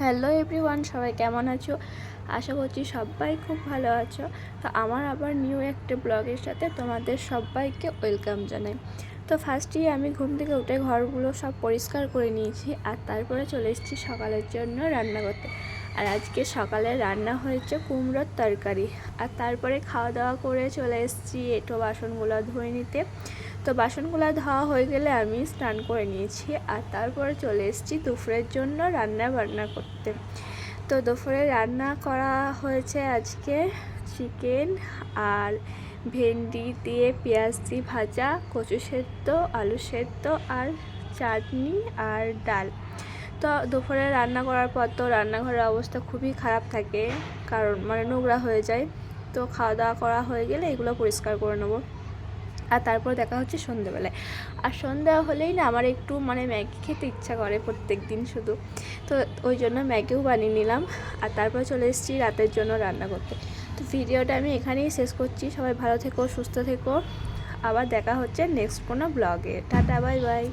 Hello everyone, সবাই কেমন আছো? আশা করছি সবাই খুব ভালো আছো। তো আমার আবার নিউ একটা ব্লগের সাথে তোমাদের সবাইকে ওয়েলকাম জানাই। তো ফার্স্টেই আমি ঘুম থেকে উঠে ঘরগুলো সব পরিষ্কার করে নিয়েছি আর তারপরে চলে এসেছি সকালের জন্য রান্না করতে। আর আজকে সকালে রান্না হয়েছে কুমড়োর তরকারি। আর তারপরে খাওয়া দাওয়া করে চলে এসেছি এঁটো বাসনগুলো ধুয়ে নিতে। তো বাসনগুলো ধোয়া হয়ে গেলে আমি স্নান করে নিয়েছি আর তারপরে চলে এসেছি দুপুরের জন্য রান্না বান্না করতে। তো দুপুরে রান্না করা হয়েছে আজকে চিকেন আর ভেন্ডি দিয়ে পেঁয়াজ দিয়ে ভাজা, কচু সেদ্ধ, আলু সেদ্ধ আর চাটনি আর ডাল। তো দুপুরে রান্না করার পর তো রান্নাঘরের অবস্থা খুবই খারাপ থাকে কারণ মানে নোংরা হয়ে যায়। তো খাওয়া দাওয়া করা হয়ে গেলে এগুলো পরিষ্কার করে নেব। আর তারপর দেখা হচ্ছে সন্ধেবেলায় আর সন্ধ্যা হলেই না আমার একটু মানে ম্যাগি খেতে ইচ্ছা করে প্রত্যেক দিন শুধু। তো ওই জন্য ম্যাগিও বানিয়ে নিলাম। আর তারপর চলে এসেছি রাতের জন্য রান্না করতে। তো ভিডিওটা আমি এখানেই শেষ করছি। সবাই ভালো থেকো, সুস্থ থেকো। আবার দেখা হচ্ছে নেক্সট কোনো ব্লগে টাটা বাই বাই